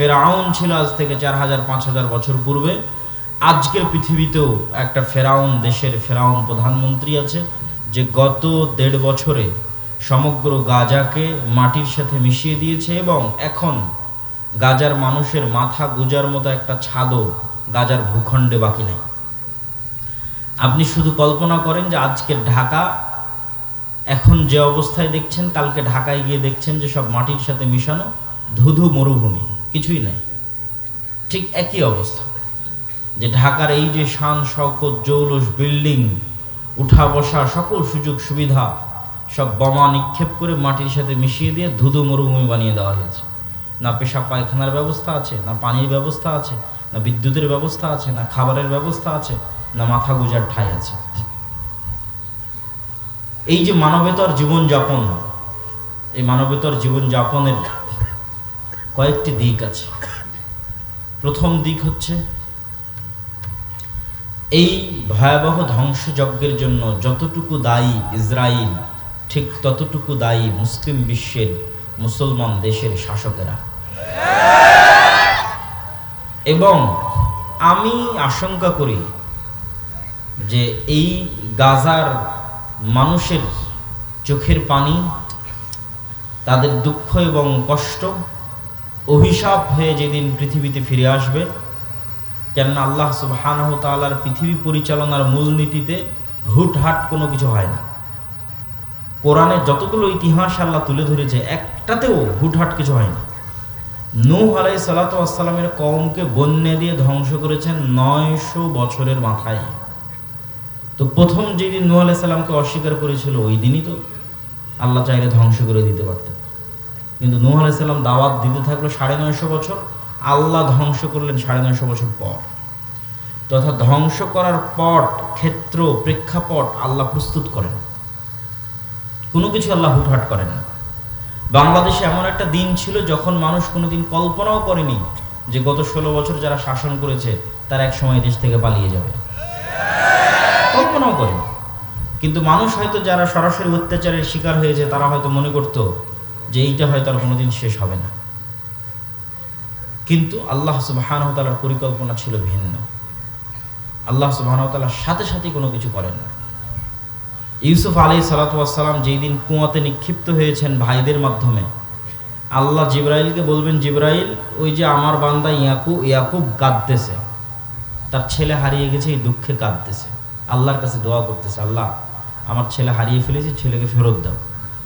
ফেরাউন ছিল আজ থেকে চার হাজার, পাঁচ হাজার বছর পূর্বে। আজকের পৃথিবীতেও একটা ফেরাউন, দেশের ফেরাউন প্রধানমন্ত্রী আছে, যে গত দেড় বছরে সমগ্র গাজাকে মাটির সাথে মিশিয়ে দিয়েছে এবং এখন গাজার মানুষের মাথা গুজার মতো একটা ছাদও গাজার ভূখণ্ডে বাকি নেই। আপনি শুধু কল্পনা করেন যে আজকের ঢাকা, এখন যে অবস্থায় দেখছেন, কালকে ঢাকায় গিয়ে দেখছেন যে সব মাটির সাথে মিশানো ধুধু মরুভূমি। কিছুই নাই। ঠিক একই অবস্থা। যে ঢাকার এই যে শান শকত জৌলস বিল্ডিং উঠা বসা সকল সুযোগ সুবিধা সব বোমা নিক্ষেপ করে মাটির সাথে মিশিয়ে দিয়ে ধুধু মরুভূমি বানিয়ে দেওয়া হয়েছে। না পেশাব পায়খানার ব্যবস্থা আছে, না পানির ব্যবস্থা আছে, না বিদ্যুতের ব্যবস্থা আছে, না খাবারের ব্যবস্থা আছে, না মাথা গুজার ঠাই আছে। এই যে মানবেতর জীবনযাপন, এই মানবেতর জীবনযাপনের কয়েকটি দিক আছে। প্রথম দিক হচ্ছে, এই ভয়াবহ ধ্বংসযজ্ঞের জন্য যতটুকু দায়ী ইসরায়েল ঠিক ততটুকু দায়ী মুসলিম বিশ্বের মুসলমান দেশের শাসকেরা। এবং আমি আশঙ্কা করি যে এই গাজার মানুষের চোখের পানি, তাদের দুঃখ এবং কষ্ট অভিশাপ হয়ে যেদিন পৃথিবীতে ফিরে আসবে, কেননা আল্লাহ সুবহানাহ তাআলার পৃথিবী পরিচালনার মূলনীতিতে হুটহাট কোনো কিছু হয় না। কোরআনে যতগুলো ইতিহাস আল্লাহ তুলে ধরেছে, একটাতেও হুটহাট কিছু হয় না। নূহ আলাই সালাতামের কমকে বন্যা দিয়ে ধ্বংস করেছেন নয়শো বছরের মাথায়। তো প্রথম যেদিন নূহ আলাই অস্বীকার করেছিল, ওই দিনই তো আল্লাহ চাইলে ধ্বংস করে দিতে পারতেন। কিন্তু নূহ আলাই সাল্লাম দাওয়াত দিতে থাকল সাড়ে নয়শো বছর, আল্লাহ ধ্বংস করলেন সাড়ে নয়শো বছর পর। তথা ধ্বংস করার পট ক্ষেত্র, প্রেক্ষাপট আল্লাহ প্রস্তুত করেন। কোনো কিছু আল্লাহ হুটহাট করেন না। বাংলাদেশে এমন একটা দিন ছিল যখন মানুষ কোনোদিন কল্পনাও করেনি যে গত ষোলো বছর যারা শাসন করেছে, তারা এক সময় দেশ থেকে পালিয়ে যাবে। কল্পনাও করেনি। কিন্তু মানুষ হয়তো যারা সরাসরি অত্যাচারের শিকার হয়েছে, তারা হয়তো মনে করত যে এইটা হয়তো আর কোনোদিন শেষ হবে না। কিন্তু আল্লাহ সুবাহানতালার পরিকল্পনা ছিল ভিন্ন। আল্লাহ সুবাহানতালার সাথে সাথে কোনো কিছু করেন না। ইউসুফ আলী সালাতাম যেই দিন কুয়াতে নিক্ষিপ্ত হয়েছেন ভাইদের মাধ্যমে, আল্লাহ জিব্রাইলকে বলবেন, জিব্রাইল, ওই যে আমার বান্দা ইয়াকু ইয়াকুব কাঁদতেছে। তার ছেলে হারিয়ে গেছে, এই দুঃখে কাঁদতেছে। আল্লাহর কাছে দোয়া করতেছে, আল্লাহ, আমার ছেলে হারিয়ে ফেলেছে, ছেলেকে ফেরত দাও।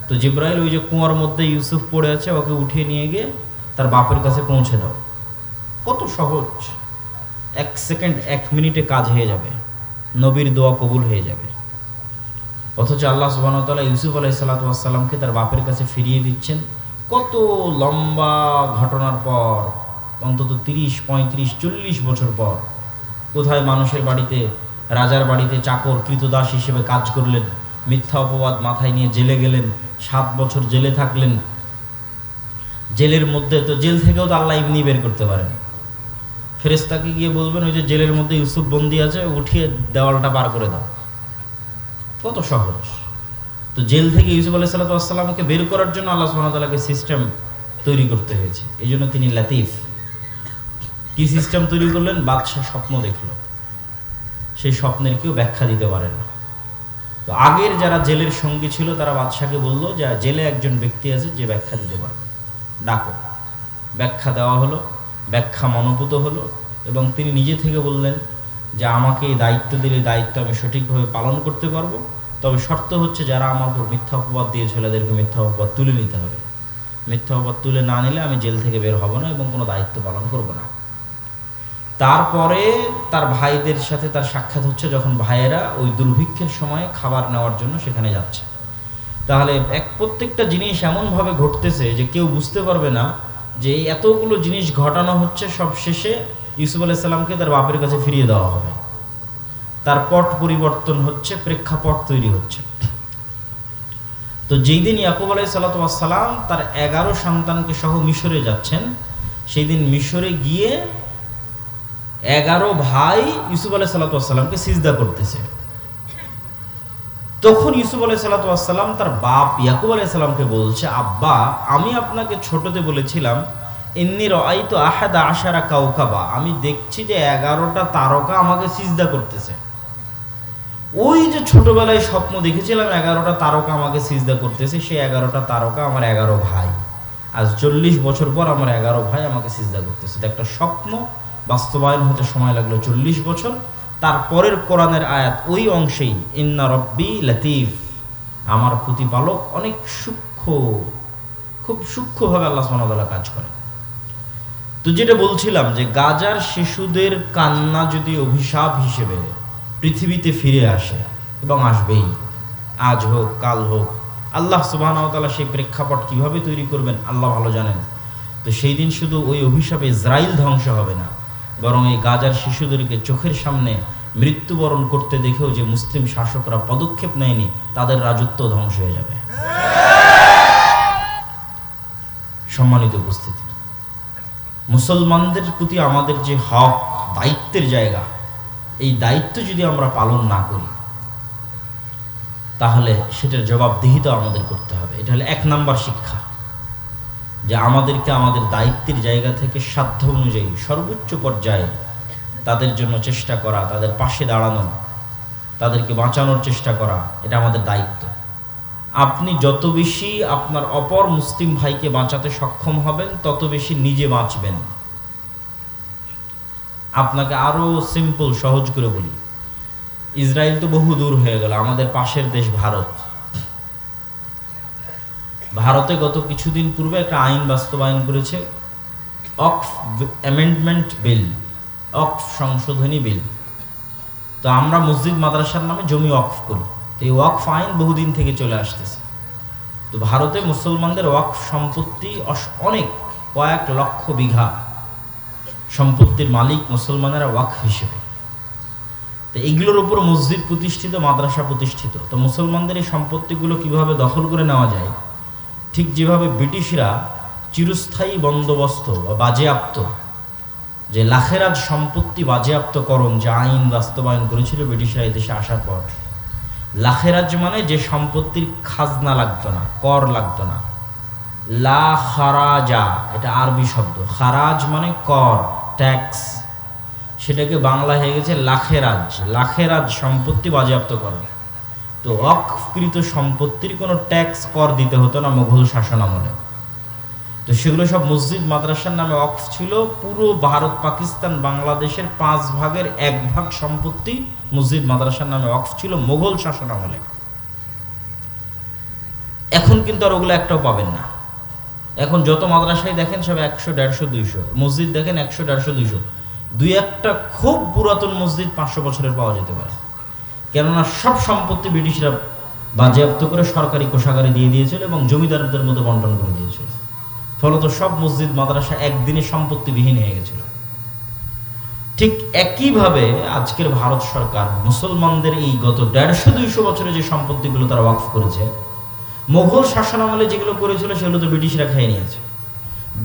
তো জিব্রাইল ওই যে কুয়ার মধ্যে ইউসুফ পড়ে আছে, ওকে উঠিয়ে নিয়ে গিয়ে তার বাপের কাছে পৌঁছে দাও। কত সহজ। এক সেকেন্ড, এক মিনিটে কাজ হয়ে যাবে। নবীর দোয়া কবুল হয়ে যাবে। অথচ আল্লাহ সুবাহতাল্লাহ ইউসুফ আলাই সাল্লাতামকে তার বাপের কাছে ফিরিয়ে দিচ্ছেন। কত লম্বা ঘটনার পর, অন্তত তিরিশ, পঁয়ত্রিশ, চল্লিশ বছর পর, কোথায় মানুষের বাড়িতে, রাজার বাড়িতে চাকর, কৃতদাস হিসেবে কাজ করলেন, মিথ্যা অপবাদ মাথায় নিয়ে জেলে গেলেন সাত বছর জেলে থাকলেন জেলের মধ্যে তো জেল থেকেও তো আল্লাহ এমনি বের করতে পারেন। ফেরেস্তাকে গিয়ে বলবেন, ওই যে জেলের মধ্যে ইউসুফ বন্দি আছে, উঠিয়ে দেওয়ালটা পার করে দাও। কত সহজ। তো জেল থেকে ইউসুফ আলাহ সাল্লাতামকে বের করার জন্য আল্লাহ সুহামতাল্লাহকে সিস্টেম তৈরি করতে হয়েছে। এই জন্য তিনি লাতিফ। কি সিস্টেম তৈরি করলেন? বাদশাহ স্বপ্ন দেখল। সেই স্বপ্নের কেউ ব্যাখ্যা দিতে পারে না। তো আগের যারা জেলের সঙ্গী ছিল, তারা বাদশাকে বলল যে, জেলে একজন ব্যক্তি আছে যে ব্যাখ্যা দিতে পারবে। ডাকো। ব্যাখ্যা দেওয়া হলো, ব্যাখ্যা মনোভূত হলো এবং তিনি নিজে থেকে বললেন যে, আমাকে এই দায়িত্ব দিলে দায়িত্ব আমি সঠিকভাবে পালন করতে পারব। তবে শর্ত হচ্ছে যারা আমার উপর মিথ্যা অপবাদ দিয়েছিল এদেরকে মিথ্যা অপবাদ তুলে নিতে হবে। মিথ্যা অপবাদ তুলে না নিলে আমি জেল থেকে বের হব না এবং কোনো দায়িত্ব পালন করব না। তারপরে তার ভাইদের সাথে তার সাক্ষাৎ হচ্ছে যখন ভাইয়েরা ওই দুর্ভিক্ষের সময় খাবার নেওয়ার জন্য সেখানে যাচ্ছে। তাহলে এক প্রত্যেকটা জিনিস এমনভাবে ঘটতেছে যে কেউ বুঝতে পারবে না যে এতগুলো জিনিস ঘটানো হচ্ছে সব শেষে ইউসুফ আলাইসাল্লামকে তার বাপের কাছে ফিরিয়ে দেওয়া হবে। তার পট পরিবর্তন হচ্ছে, প্রেক্ষাপট তৈরি হচ্ছে। তো যেই দিন ইয়াকুব আলাই সাল্লাতাম তার এগারো সন্তানকে সহ মিশরে যাচ্ছেন, সেই দিন মিশরে গিয়ে এগারো ভাই ইউসুফ আলাই সাল্লাতামকে সিজদা করতেছে। তখন ইউসুফ আলাই সাল্লাতাম তার বাপ ইয়াকুব আলাই সাল্লামকে বলছে, আব্বা, আমি আপনাকে ছোটতে বলেছিলাম এমনি রআই তো আহাদা আশারা কাউকাবা, আমি দেখছি যে এগারোটা তারকা আমাকে সিজদা করতেছে। ওই যে ছোটবেলায় স্বপ্ন দেখেছিলাম, এগারোটা তারকা আমাকে সিজদা করতেছে, সেই এগারোটা তারকা আমার এগারো ভাই। আজ চল্লিশ বছর পর আমার এগারো ভাই আমাকে সিজদা করতেছে। এটা একটা স্বপ্ন বাস্তবায়ন হতে সময় লাগল চল্লিশ বছর। তারপরের কোরআনের আয়াত ওই অংশেই, ইন্না রব্বি লতিফ। আমার প্রতিপালক অনেক সূক্ষ্ম, খুব সূক্ষ্মভাবে আল্লাহ সুবহানাহু কাজ করে। তো যেটা বলছিলাম যে গাজার শিশুদের কান্না যদি অভিশাপ হিসেবে পৃথিবীতে ফিরে আসে এবং আসবেই, আজ হোক, কাল হোক, আল্লাহ সুবাহতালা সেই প্রেক্ষাপট কীভাবে তৈরি করবেন, আল্লাহ ভালো জানেন। তো সেই দিন শুধু ওই অভিশাপে ইসরায়েল ধ্বংস হবে না বরং এই গাজার শিশুদেরকে চোখের সামনে মৃত্যুবরণ করতে দেখেও যে মুসলিম শাসকরা পদক্ষেপ নেয়নি, তাদের রাজত্ব ধ্বংস হয়ে যাবে। সম্মানিত উপস্থিতি, মুসলমানদের প্রতি আমাদের যে হক, দায়িত্বের জায়গা, এই দায়িত্ব যদি আমরা পালন না করি, তাহলে সেটার জবাবদিহিতা আমাদের করতে হবে। এটা হলো এক নাম্বার শিক্ষা। যে আমাদেরকে আমাদের দায়িত্বের জায়গা থেকে সাধ্য অনুযায়ী সর্বোচ্চ পর্যায়ে তাদের জন্য চেষ্টা করা, তাদের পাশে দাঁড়ানো, তাদেরকে বাঁচানোর চেষ্টা করা, এটা আমাদের দায়িত্ব। আপনি যত বেশি আপনার অপর মুসলিম ভাইকে বাঁচাতে সক্ষম হবেন, তত বেশি নিজে বাঁচবেন। আপনাকে আরও সিম্পল সহজ করে বলি। ইসরায়েল তো বহু দূর হয়ে গেল, আমাদের পাশের দেশ ভারত। ভারতে গত কিছুদিন পূর্বে একটা আইন বাস্তবায়ন করেছে অক্ফ অ্যামেন্ডমেন্ট বিল অক্ফ সংশোধনী বিল। তো আমরা মসজিদ মাদ্রাসার নামে জমি অক্ফ করি। তো এই ওয়াকফ আইন বহুদিন থেকে চলে আসতেছে। তো ভারতে মুসলমানদের ওয়াকফ সম্পত্তি অনেক, কয়েক লক্ষ বিঘা সম্পত্তির মালিক মুসলমানেরা ওয়াকফ হিসেবে। তো এইগুলোর উপর মসজিদ প্রতিষ্ঠিত, মাদ্রাসা প্রতিষ্ঠিত। তো মুসলমানদের এই সম্পত্তিগুলো কীভাবে দখল করে নেওয়া যায়? ঠিক যেভাবে ব্রিটিশরা চিরস্থায়ী বন্দোবস্ত বা বাজেয়াপ্ত, যে লাখেরাজ সম্পত্তি বাজেয়াপ্তকরণ যে আইন বাস্তবায়ন করেছিল ব্রিটিশরা এই দেশে আসার পর, লাখেরাজ মানে যে সম্পত্তির খাজনা লাগতো না, কর লাগতো না। লা খারাজা, এটা আরবি শব্দ। খারাজ মানে কর, ট্যাক্স। সেটাকে বাংলা হয়ে গেছে লাখেরাজ। লাখেরাজ সম্পত্তি বাজেয়াপ্ত করে তো অকৃত সম্পত্তির কোনো ট্যাক্স কর দিতে হতো না মুঘল শাসন আমলে। তো সেগুলো সব মসজিদ, মাদ্রাসার নামে অক্স ছিল। পুরো ভারত, পাকিস্তান, বাংলাদেশের পাঁচ ভাগের এক ভাগ সম্পত্তি মসজিদ, মাদ্রাসার নামে অক্স ছিল মোঘল শাসন আমলে। এখন কিন্তু আর ওগুলো একটাও পাবেন না। এখন যত মাদ্রাসায় দেখেন সব একশো, দেড়শো, দুইশো। মসজিদ দেখেন একশো, দেড়শো, দুইশো। দুই একটা খুব পুরাতন মসজিদ পাঁচশো বছরের পাওয়া যেতে পারে। কেননা সব সম্পত্তি ব্রিটিশরা বাজেয়াপ্ত করে সরকারি কোষাগারে দিয়ে দিয়েছিল এবং জমিদারদের মধ্যে বন্টন করে দিয়েছিল। ফলত সব মসজিদ, মাদ্রাসা একদিনে সম্পত্তিবিহীন হয়ে গেছিল। ঠিক একইভাবে আজকের ভারত সরকার মুসলমানদের এই গত দেড়শো দুইশো বছরে যে সম্পত্তিগুলো তারা ওয়াকফ করেছে মোগল শাসনামলে যেগুলো করেছিল সেগুলো তো ব্রিটিশরা খেয়ে নিয়েছে।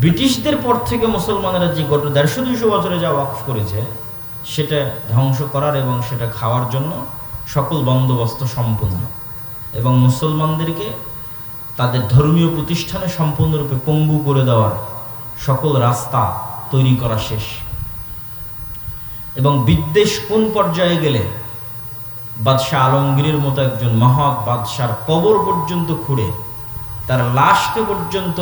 ব্রিটিশদের পর থেকে মুসলমানেরা যে গত দেড়শো দুইশো বছরে যা ওয়াকফ করেছে, সেটা ধ্বংস করার এবং সেটা খাওয়ার জন্য সকল বন্দোবস্ত সম্পূর্ণ। এবং মুসলমানদেরকে তাদের ধর্মীয় প্রতিষ্ঠানে সম্পূর্ণরূপে পঙ্গু করে দেওয়ার সকল রাস্তা তৈরি করা শেষ। এবং বিদ্বেষ কোন পর্যায়ে গেলে বাদশাহ আলমগীরের মতো একজন মহৎ বাদশার কবর পর্যন্ত খুঁড়ে, তার লাশকে পর্যন্ত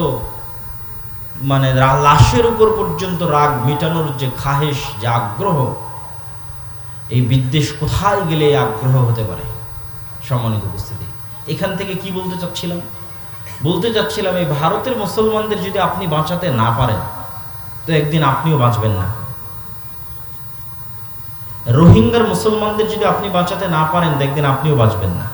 মানে লাশের উপর পর্যন্ত রাগ মেটানোর যে খাহেশ, যে আগ্রহ এই বিদ্বেষ কোথায় গেলে আগ্রহ হতে পারে? সম্মানিত উপস্থিতি। এখান থেকে কি বলতে চাচ্ছিলাম? বলতে চাচ্ছিলাম, এই ভারতের মুসলমানদের যদি আপনি বাঁচাতে না পারেন, তো একদিন আপনিও বাঁচবেন না। রোহিঙ্গার মুসলমানদের যদি আপনি বাঁচাতে না পারেন দেখবেন আপনিও বাঁচবেন না।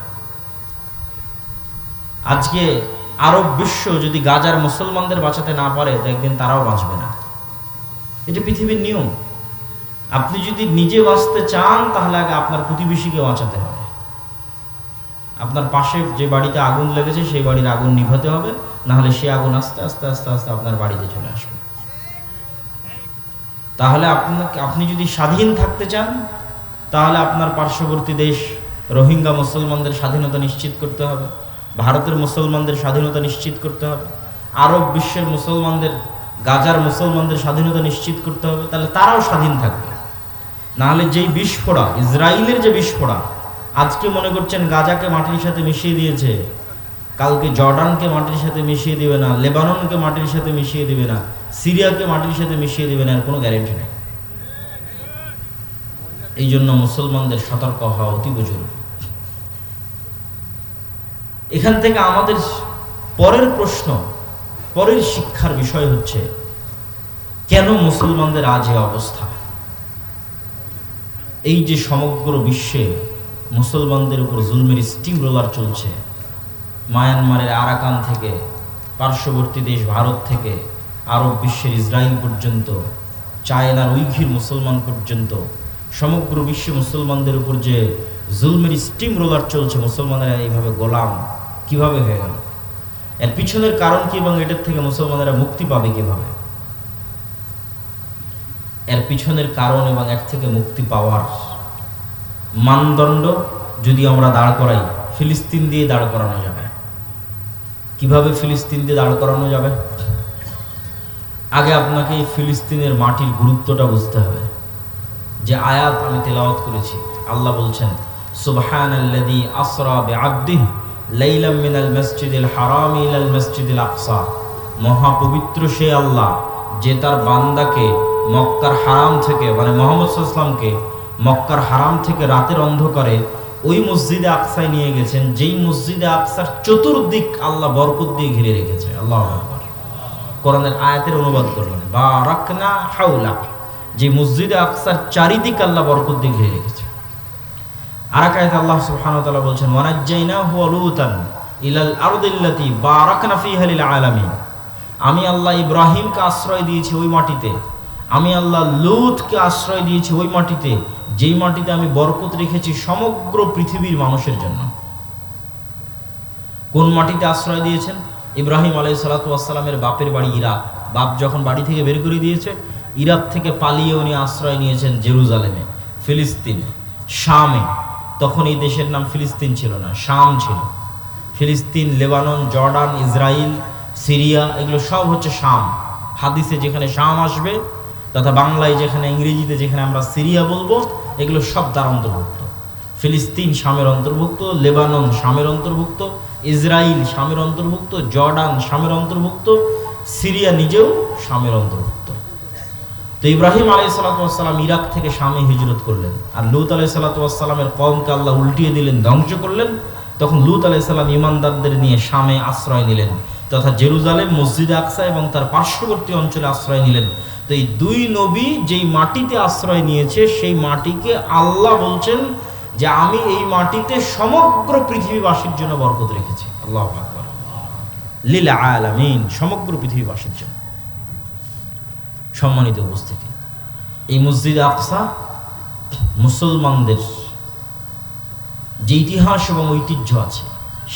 আজকে আরব বিশ্ব যদি গাজার মুসলমানদের বাঁচাতে না পারে, তো একদিন তারাও বাঁচবে না। এটা পৃথিবীর নিয়ম। আপনি যদি নিজে বাঁচতে চান, তাহলে আগে আপনার প্রতিবেশীকে বাঁচাতে হবে। আপনার পাশে যে বাড়িতে আগুন লেগেছে, সেই বাড়ির আগুন নিভাতে হবে না হলে সে আগুন আস্তে আস্তে আস্তে আস্তে আপনার বাড়িতে চলে আসবে। তাহলে আপনাকে, আপনি যদি স্বাধীন থাকতে চান, তাহলে আপনার পার্শ্ববর্তী দেশ রোহিঙ্গা মুসলমানদের স্বাধীনতা নিশ্চিত করতে হবে, ভারতের মুসলমানদের স্বাধীনতা নিশ্চিত করতে হবে, আরব বিশ্বের মুসলমানদের, গাজার মুসলমানদের স্বাধীনতা নিশ্চিত করতে হবে, তাহলে তারাও স্বাধীন থাকবে। নাহলে যেই বিস্ফোরা ইসরায়েলের যে বিস্ফোরা আজকে মনে করছেন গাজাকে মাটির সাথে মিশিয়ে দিয়েছে। কালকে জর্ডানকে মাটির সাথে মিশিয়ে দিবে না, লেবাননকে মাটির সাথে মিশিয়ে দিবে না, সিরিয়াকে মাটির সাথে মিশিয়ে দিবে না, এর কোনো গ্যারেন্টি নেই। এই জন্য মুসলমানদের সতর্ক হওয়া অতীব জরুরি। এখান থেকে আমাদের পরের প্রশ্ন, পরের শিক্ষার বিষয় হচ্ছে, কেন মুসলমানদের আজ এ অবস্থা? এই যে সমগ্র বিশ্বে মুসলমানদের উপর জুলমের স্টিম রোলার চলছে, মায়ানমারের আরাকান থেকে, পার্শ্ববর্তী দেশ ভারত থেকে, আরব বিশ্বের ইসরায়েল পর্যন্ত, চায়নার উইঘির মুসলমান পর্যন্ত, সমগ্র বিশ্বে মুসলমানদের উপর যে জুলমের স্টিম রোলার চলছে, মুসলমানেরা এইভাবে গোলাম কীভাবে হয়ে গেল? এর পিছনের কারণ কি এবং এটার থেকে মুসলমানেরা মুক্তি পাবে কীভাবে? এর পিছনের কারণ এবং এর থেকে মুক্তি পাওয়ার মানদণ্ড যদি আমরা দাঁড় করাই, ফিলিস্তিন দিয়ে দাঁড় করানো যাবে কীভাবে ফিলিস্তিন দিয়ে দাঁড় করানো যাবে? আগে আপনাকে ফিলিস্তিনের মাটির গুরুত্বটা বুঝতে হবে। যে আয়াত আমি তেলাওয়াত করেছি, আল্লাহ বলছেন লাইলাম মিনাল মহাপবিত্র সে আল্লাহ, যে তার বান্দাকে মক্কার হারাম থেকে মানে মোহাম্মদ সাল্লামকে মক্কার হারাম থেকে রাতের অন্ধকারে ওই মসজিদে আকসায় নিয়ে গেছেন, যেই মসজিদে আকসার চতুর্দিক আল্লাহ বরকত দিয়ে ঘিরে রেখেছে আল্লাহ কোরআনের আয়াতের অনুবাদ করলেন বা রাকনা হাউলা যে মসজিদে আকসার চারিদিক আল্লাহ বরকত দিয়ে ঘিরে রেখেছে আর এক আয়াতে আল্লাহ সুবহানাহু বলছেন, ওয়ানাজ্জাইনাহু ওয়া লূতান ইলাল আরদিল্লাতি বারাকনা ফিহা লিল আমি আল্লাহ ইব্রাহিমকে আশ্রয় দিয়েছি ওই মাটিতে। আমি আল্লাহ লূতকে আশ্রয় দিয়েছি ওই মাটিতে, যেই মাটিতে আমি বরকত রেখেছি সমগ্র পৃথিবীর মানুষের জন্য। কোন মাটিতে আশ্রয় দিয়েছেন? ইব্রাহিম আলাই সালাতামের বাপের বাড়ি ইরাক। বাপ যখন বাড়ি থেকে বের করে দিয়েছে, ইরাক থেকে পালিয়ে উনি আশ্রয় নিয়েছেন জেরুজালেমে, ফিলিস্তিনে, শামে। তখন এই দেশের নাম ফিলিস্তিন ছিল না, শাম ছিল। ফিলিস্তিন, লেবানন, জর্ডান ইসরায়েল সিরিয়া, এগুলো সব হচ্ছে শাম। হাদিসে যেখানে শাম আসবে তথা বাংলায় যেখানে, ইংরেজিতে যেখানে আমরা সিরিয়া বলব, এগুলো সব তার অন্তর্ভুক্ত। ফিলিস্তিন শামের অন্তর্ভুক্ত, লেবানন শামের অন্তর্ভুক্ত ইসরায়েল শামের অন্তর্ভুক্ত, জর্ডান শামের অন্তর্ভুক্ত, সিরিয়া নিজেও শামের অন্তর্ভুক্ত। তো ইব্রাহিম আলাই ইরাক থেকে স্বামী হিজরত করলেন। আর লুত আলাই সালাতামের কমকে আল্লাহ উল্টিয়ে দিলেন, ধ্বংস করলেন। তখন লুত আলাই সাল্লাম ইমানদারদের নিয়ে শামে আশ্রয় নিলেন। তথা জেরুজালেম, মসজিদ আকসা এবং তার পার্শ্ববর্তী অঞ্চলে আশ্রয় নিলেন। তো এই দুই নবী যেই মাটিতে আশ্রয় নিয়েছে, সেই মাটিকে আল্লাহ বলছেন যে, আমি এই মাটিতে সমগ্র পৃথিবীবাসীর জন্য বরকত রেখেছি। আল্লাহ আকবর। লীলা আলামিন, সমগ্র পৃথিবীবাসীর জন্য। সম্মানিত উপস্থিতি, এই মসজিদ আকসা মুসলমানদের যে ইতিহাস এবং ঐতিহ্য আছে,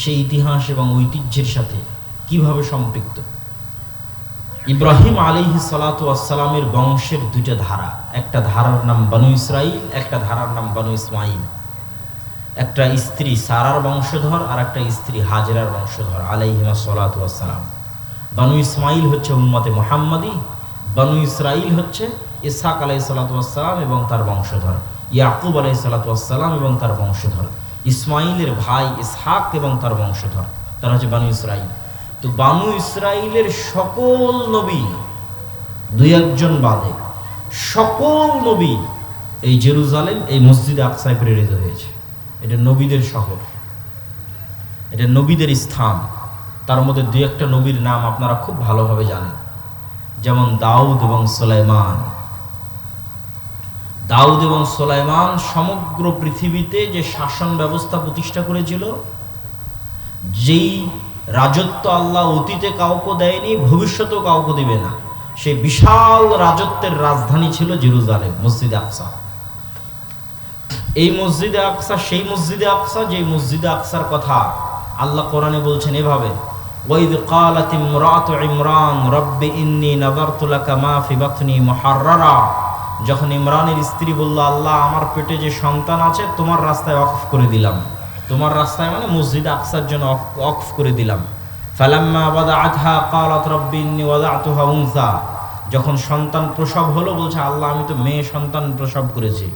সেই ইতিহাস এবং ঐতিহ্যের সাথে কীভাবে সম্পৃক্ত? ইব্রাহিম আলিহি সালাতামের বংশের দুইটা ধারা। একটা ধারার নাম বানু ইসরাইল একটা ধারার নাম বানু ইসমাইল একটা স্ত্রী সারার বংশধর আর একটা স্ত্রী হাজরার বংশধর, আলাইহিমা সালাতাম বানু ইসমাইল হচ্ছে উম্মতে মোহাম্মদী, বানু ইসরাইল হচ্ছে ইসাক আলাই সালাতাম এবং তার বংশধর, ইয়াকুব আলাই সালাতাম এবং তার বংশধর। ইসমাইলের ভাই ইসহাক এবং তার বংশধর, তারা হচ্ছে বানু ইসরাইল তো বানু ইসরাইলের সকল নবী, দুই একজন বাদে, সকল নবী এই জেরুজালেম, এই মসজিদে আকসায় প্রেরিত হয়েছে। এটা নবীদের শহর, এটা নবীদের স্থান। তার মধ্যে দুই একটা নবীর নাম আপনারা খুব ভালোভাবে জানেন। যেমন দাউদ এবং সোলাইমান। দাউদ এবং সোলাইমান সমগ্র পৃথিবীতে যে শাসন ব্যবস্থা প্রতিষ্ঠা করেছিল, যেই রাজত্ব আল্লাহ অতীতে কাউকে দেয়নি ভবিষ্যতেও কাউকে দিবে না সেই বিশাল রাজত্বের রাজধানী ছিল জেরুজালেম মসজিদে আকসা এই মসজিদে আকসা সেই মসজিদে আকসা যে মসজিদে আকসার কথা আল্লাহ কোরআনে বলছেন এভাবে ওয়াইদ قالت امراه عمران رب اني نظرت لك ما في بطني محررا যখন ইমরানের স্ত্রী বলল আল্লাহ আমার পেটে যে সন্তান আছে তোমার রাস্তায় অফ করে দিলাম তোমার রাস্তায় মানে মসজিদ আকসার জন্য অফ করে দিলাম। ফালাম্মা যখন সন্তান প্রসব হলো, বলছে, আল্লাহ, আমি তো মেয়ে সন্তান প্রসব করেছি।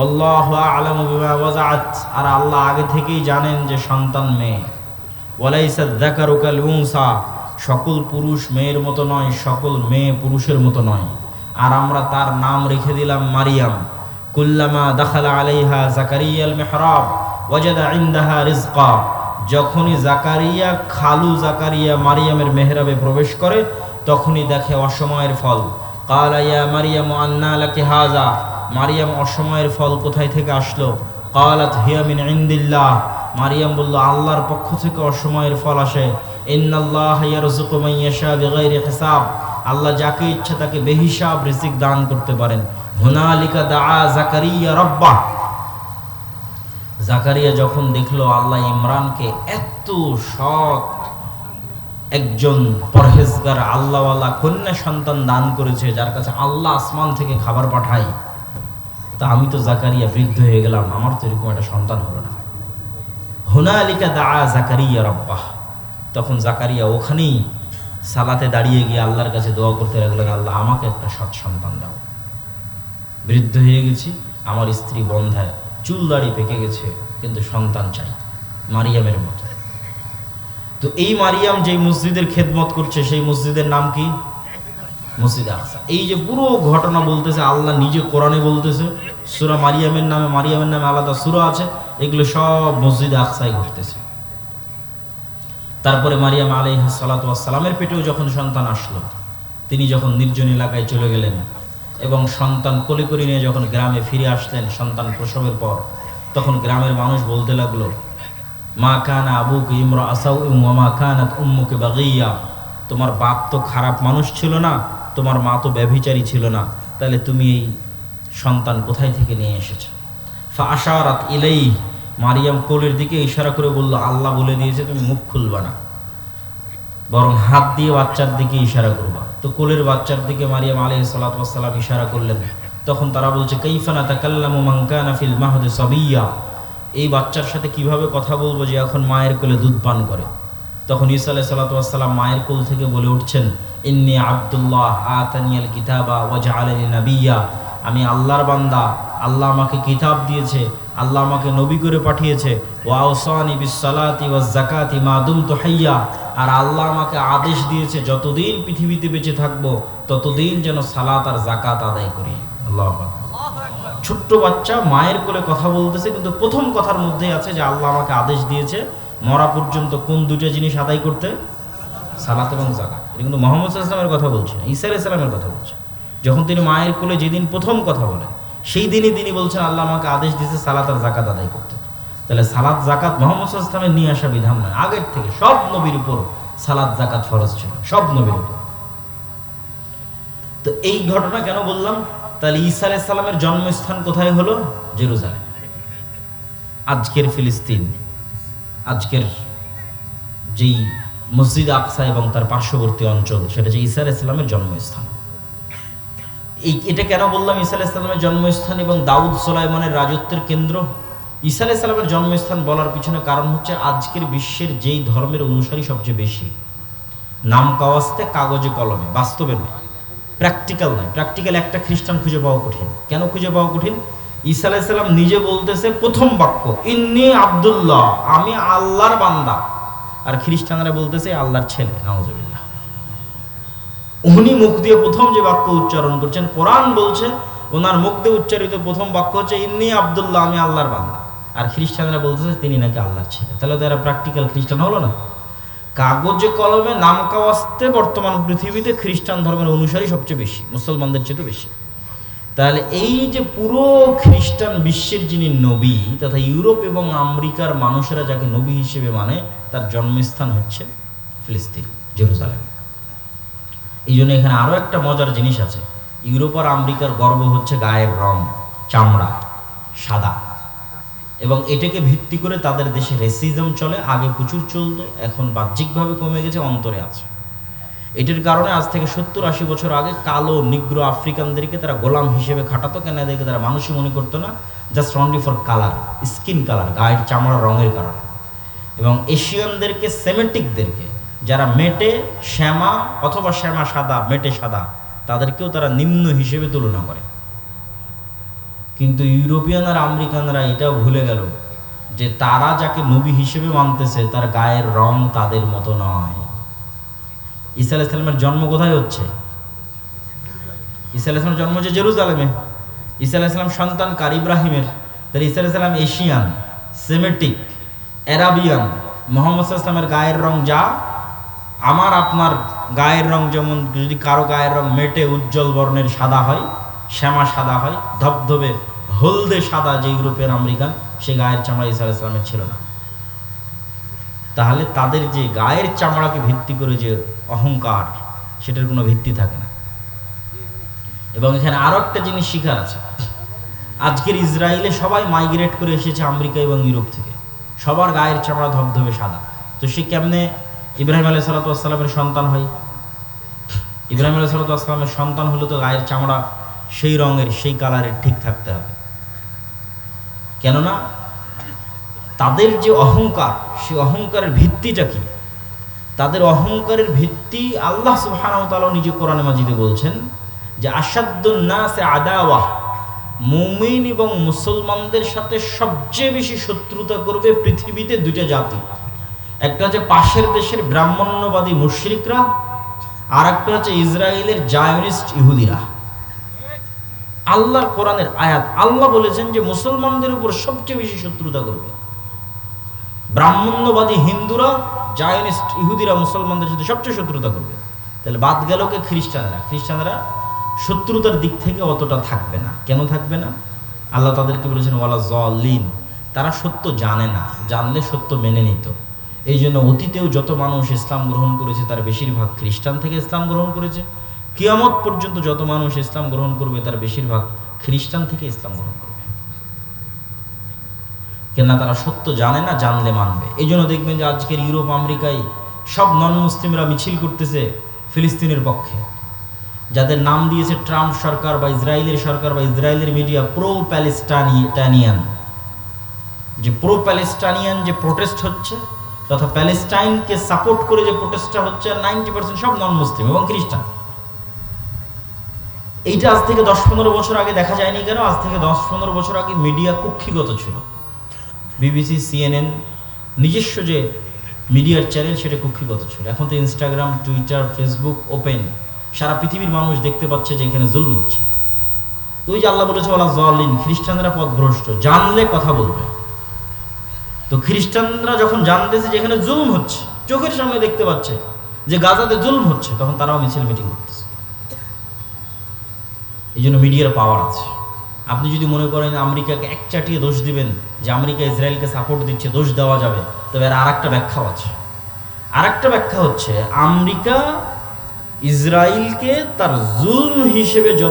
আল্লাহু আর আল্লাহ আগে থেকেই জানেন যে সন্তান মেয়ে। ওয়ালাইসা সকল পুরুষ মেয়ের মতো নয়, সকল মেয়ে পুরুষের মতো নয়। আর আমরা তার নাম রেখে দিলাম মারিয়াম। কুল্লামা দাখালা আলাইহা জাকারিয়াল মেহরাব। যখনই জাকারিয়া, খালু জাকারিয়া মারিয়ামের মেহরাবে প্রবেশ করে, তখনই দেখে অসময়ের ফল। কালা, ইয়া মারিয়াম, আন্না লাকি হাজা, মারিয়াম অসময়ের ফল কোথায় থেকে আসলো? কালাত হিয়া মিন ইনদিল্লাহ। মারিয়াম বলল, আল্লাহর পক্ষ থেকে অসময়ের ফল আসে। হিসাব। আল্লাহ যাকে ইচ্ছা তাকে বেহিসাব রিজিক দান করতে পারেন। হুনালিকা দাআ জাকারিয়া রাব্বাহ। জাকারিয়া যখন দেখল আল্লাহ ইমরানকে এত সৎ একজন পরহেজগার, আল্লাহওয়ালা কন্যা সন্তান দান করেছে, যার কাছে আল্লাহ আসমান থেকে খাবার পাঠাই তা আমি তো জাকারিয়া বৃদ্ধ হয়ে গেলাম, আমার তো এরকম একটা সন্তান হলো না। হুনালিকা দা জাকারিয়া রব্বাহ। তখন জাকারিয়া ওখানেই সালাতে দাঁড়িয়ে গিয়ে আল্লাহর কাছে দোয়া করতে লাগলেন আল্লাহ আমাকে একটা সৎ সন্তান দাও। বৃদ্ধ হয়ে গেছি, আমার স্ত্রী বন্ধায় চুল দাড়ি পেকে গেছে, কিন্তু সন্তান চাই, মারিয়ামের মতো। তো এই মারিয়াম যেই মসজিদের খেদমত করছে, সেই মসজিদের নাম কি? মসজিদ আকসা। এই যে পুরো ঘটনা বলতেছে, আল্লাহ নিজে কোরআনে বলতেছে, সুরা মারিয়ামের নামে মারিয়ামের নামে আলাদা সুরা আছে, এগুলো সব মসজিদ আকসায় ঘটতেছে। তারপরে মারিয়াম আলাই সালাতামের পেটেও যখন সন্তান আসলো, তিনি যখন নির্জন এলাকায় চলে গেলেন এবং সন্তান কলি করে নিয়ে যখন গ্রামে ফিরে আসলেন সন্তান প্রসবের পর, তখন গ্রামের মানুষ বলতে লাগল, মা কানা আবুকে ইমরা আসাউ মা কানাত উম্মুকে বাগিয়া। তোমার বাপ তো খারাপ মানুষ ছিল না, তোমার মা তো ব্যভিচারী ছিল না। তাহলে তুমি এই সন্তান কোথায় থেকে নিয়ে এসেছ? ফা আশারাত ইলাই মারিয়াম কোলের দিকে ইশারা করে বলল, আল্লাহ বলে দিয়েছে তুমি মুখ খুলবা না, বরং হাত দিয়ে বাচ্চার দিকে ইশারা করবা। তো কোলের বাচ্চার দিকে মারিয়াম আলী সালাতাম ইশারা করলেন। তখন তারা বলছে কৈফানা তাকাল্লামু মাঙ্কানা ফিল মাহদে সবিয়া? এই বাচ্চার সাথে কীভাবে কথা বলব যে এখন মায়ের কোলে দুধ পান করে? তখন ঈসা আলাহ সাল্লাতাম মায়ের কোল থেকে বলে উঠছেন, ইন্নি আবদুল্লাহ আতানিয়াল কিতাবা ওয়াজা আলী নাবিয়া। আমি আল্লাহর বান্দা, আল্লাহ আমাকে কিতাব দিয়েছে, আল্লাহ আমাকে নবী করে পাঠিয়েছে। ওয়াউসানি বিসালাতি ওয়াজ জাকাতি মাদুম তো হাইয়া। আর আল্লাহ আমাকে আদেশ দিয়েছে, যতদিন পৃথিবীতে বেঁচে থাকব, ততদিন যেন সালাত আর জাকাত আদায় করি। আল্লাহ ছোট্ট বাচ্চা, মায়ের কোলে কথা বলতেছে, কিন্তু প্রথম কথার মধ্যে আছে যে আল্লাহ আমাকে আদেশ দিয়েছে, মরা পর্যন্ত কোন দুটো জিনিস আদায় করতে? সালাত এবং জাকাত এটা কিন্তু মোহাম্মদ ইসলামের কথা বলছে ঈসা ইসলামের কথা বলছে। যখন তিনি মায়ের কোলে যেদিন প্রথম কথা বলেন সেই দিনই তিনি বলছেন, আল্লাহ আমাকে আদেশ দিয়েছে সালাত আর জাকাত আদায় করতে। তাহলে সালাত জাকাত মোহাম্মদ ইসলামের নিয়ে আসা বিধান নয়। আগের থেকে সব নবীর উপর সালাত জাকাত ফরজ ছিল, সব নবীর উপর। তো এই ঘটনা কেন বললাম? তাহলে ঈসা আলাইসাল্লামের জন্মস্থান কোথায় হলো? জেরুজালেম। আজকের ফিলিস্তিন, আজকের যেই মসজিদ আকসা এবং তার পার্শ্ববর্তী অঞ্চল, সেটা যে ঈসা আলাইসাল্লামের জন্মস্থান। এই, এটা কেন বললাম? ঈসা আলাইসাল্লামের জন্মস্থান এবং দাউদ সোলাইমানের রাজত্বের কেন্দ্র? ঈসা আলাইসাল্লামের জন্মস্থান বলার পিছনে কারণ হচ্ছে আজকের বিশ্বের যেই ধর্মের অনুসারী সবচেয়ে বেশি। নাম কাওয়াস্তে কাগজে, কলমে, বাস্তবে নয়। প্র্যাকটিক্যাল নয়। প্র্যাকটিক্যাল একটা খ্রিস্টান খুঁজে পাওয়া কঠিন। কেন খুঁজে পাওয়া কঠিন? ঈসা আলাইসাল্লাম নিজে বলতেছে, প্রথম বাক্য, ইন্নি আবদুল্লাহ, আমি আল্লাহর বান্দা। আর খ্রিস্টানরা বলতেছে, আল্লাহর ছেলে নওয়াজবিল্লাহ উনি মুখ দিয়ে প্রথম যে বাক্য উচ্চারণ করছেন, কোরআন বলছে, ওনার মুখ দিয়ে উচ্চারিত প্রথম বাক্য হচ্ছে, ইন্নি আবদুল্লাহ, আমি আল্লাহর বান্দা। আর খ্রিস্টানরা বলতেছে তিনি নাকি আল্লাহ ছেলে। তাহলে তো এরা প্র্যাকটিক্যাল খ্রিস্টান হলো না। কাগজে কলমে নাম কাওয়াস্তে বর্তমান পৃথিবীতে খ্রিস্টান ধর্মের অনুসারী সবচেয়ে বেশি, মুসলমানদের চেয়ে বেশি। তাহলে এই যে পুরো খ্রিস্টান বিশ্বের যিনি নবী, তথা ইউরোপ এবং আমেরিকার মানুষেরা যাকে নবী হিসেবে মানে তার জন্মস্থান হচ্ছে ফিলিস্তিন, জেরুজালেম। এই জন্য এখানে আরও একটা মজার জিনিস আছে। ইউরোপ আর আমেরিকার গর্ব হচ্ছে গায়ের রং, চামড়া, সাদা। এবং এটাকে ভিত্তি করে তাদের দেশে রেসিজম চলে, আগে প্রচুর চলত, এখন বাহ্যিকভাবে কমে গেছে, অন্তরে আছে। এটার কারণে আজ থেকে সত্তর আশি বছর আগে কালো, নিগ্র আফ্রিকানদেরকে তারা গোলাম হিসেবে খাটাতো, কেন এদেরকে তারা মানুষই মনে করতো না? Just only for colour skin colour গায়ের চামড়ার রঙের কারণে। এবং এশিয়ানদেরকে সেমেটিকদেরকে যারা মেটে, শ্যামা অথবা শ্যামা সাদা, মেটে সাদা, তাদেরকেও তারা নিম্ন হিসেবে তুলনা করে। কিন্তু ইউরোপিয়ান আর আমেরিকানরা এটাও ভুলে গেল যে তারা যাকে নবী হিসেবে মানতেছে, তার গায়ের রং তাদের মতো নয়। ঈসা আলাইসালামের জন্ম কোথায় হচ্ছে? ঈসা আলাইসলামের জন্ম হচ্ছে জেরুজালেমে। ঈসা আলাইসলাম সন্তান কার? ইব্রাহিমের। তাহলে ঈসা আলাইসালাম এশিয়ান, সেমেটিক, অ্যারাবিয়ান। মোহাম্মদ ইসলামের গায়ের রং যা, আমার আপনার গায়ের রং যেমন, যদি কারও গায়ের রং মেটে, উজ্জ্বল বর্ণের সাদা হয়, শ্যামা সাদা হয়, ধবধবে হলদে সাদা যে ইউরোপিয়ান আমেরিকান, সে গায়ের চামড়া ইসা ইসলামের ছিল না। তাহলে তাদের যে গায়ের চামড়াকে ভিত্তি করে যে অহংকার, সেটার কোনো ভিত্তি থাকে না। এবং এখানে আরও একটা জিনিস শিখার আছে। আজকের ইসরায়েলে সবাই মাইগ্রেট করে এসেছে আমেরিকা এবং ইউরোপ থেকে। সবার গায়ের চামড়া ধবধবে সাদা। তো সে কেমনে ইব্রাহিম আলাই সালাতামের সন্তান হয়? ইব্রাহিম আলাই সালাতামের সন্তান হলে তো গায়ের চামড়া সেই রঙের, সেই কালারের ঠিক থাকতে হবে। কেননা তাদের যে অহংকার সেই অহংকারের ভিত্তিটা কি? তাদের অহংকারের ভিত্তি আল্লাহ সুবহানাহু নিজে কোরআনে মাজিদে বলছেন যে আসাদুন্নাসে আদাওয়াহ মুমিন এবং মুসলমানদের সাথে সবচেয়ে বেশি শত্রুতা করবে পৃথিবীতে দুইটা জাতি। একটা হচ্ছে পাশের দেশের ব্রাহ্মণ্যবাদী মুশরিকরা আর একটা হচ্ছে ইসরায়েলের জায়নিস্ট ইহুদিরা। আল্লাহর কোরআনের আয়াত। আল্লাহ বলেছেন যে মুসলমানদের উপর সবচেয়ে বেশি শত্রুতা করবে। ব্রাহ্মণ্যবাদী হিন্দুরা, জায়নিস্ট ইহুদিরা মুসলমানদের সাথে সবচেয়ে শত্রুতা করবে। তাহলে বাদ গেল কে? খ্রিস্টানরা। খ্রিস্টানেরা শত্রুতার দিক থেকে অতটা থাকবে না। কেন থাকবে না? আল্লাহ তাদেরকে বলেছেন, ওয়ালা জলিন তারা সত্য জানে না। জানলে সত্য মেনে নিত। এই জন্য অতীতেও যত মানুষ ইসলাম গ্রহণ করেছে, তার বেশিরভাগ খ্রিস্টান থেকে ইসলাম গ্রহণ করেছে। কিয়ামত পর্যন্ত যত মানুষ ইসলাম গ্রহণ করবে, তার বেশিরভাগ খ্রিস্টান থেকে ইসলাম গ্রহণ করবে। কেননা তারা সত্য জানে না, জানলে মানবে। এই জন্য দেখবেন যে আজকের ইউরোপ, আমেরিকায় সব নন মুসলিমরা মিছিল করতেছে ফিলিস্তিনের পক্ষে। যাদের নাম দিয়েছে ট্রাম্প সরকার বা ইসরায়েলের সরকার বা ইসরায়েলের মিডিয়া প্রো প্যালেস্টানিয়ান যে প্রো প্যালেস্টানিয়ান যে প্রোটেস্ট হচ্ছে, তথা প্যালেস্টাইনকে সাপোর্ট করে যে প্রোটেস্টটা হচ্ছে নাইনটি পার্সেন্ট সব নন মুসলিম এবং খ্রিস্টান। এইটা আজ থেকে দশ পনেরো বছর আগে দেখা যায়নি কেন? আজ থেকে দশ পনেরো বছর আগে মিডিয়া কুক্ষিগত ছিল। বিবিসি সিএনএন নিজস্ব যে মিডিয়ার চ্যানেল সেটা কক্ষিগত ছিল। এখন তো ইনস্টাগ্রাম টুইটার ফেসবুক ওপেন সারা পৃথিবীর মানুষ দেখতে পাচ্ছে যে এখানে জুলম হচ্ছে। তো ওই যে আল্লাহ বলেছে ওলা জলিন খ্রিস্টানরা পথভ্রষ্ট, জানলে কথা বলবে। তো খ্রিস্টানরা যখন জানতেছে যে এখানে জুলম হচ্ছে, চোখের সামনে দেখতে পাচ্ছে যে গাজাতে জুলম হচ্ছে, তখন তারাও মিছিল মিটিং করতেছে। এই জন্য মিডিয়ার পাওয়ার আছে। আপনি যদি মনে করেন আমেরিকাকে এক চাটিয়ে দোষ দিবেন, যে আমেরিকা ইসরায়েলকে সাপোর্ট দিচ্ছে, দোষ দেওয়া যাবে, তবে আর একটা ব্যাখ্যাও আছে। আর একটা ব্যাখ্যা হচ্ছে, আমেরিকা ইসরায়েলকে তার জুলম হিসেবে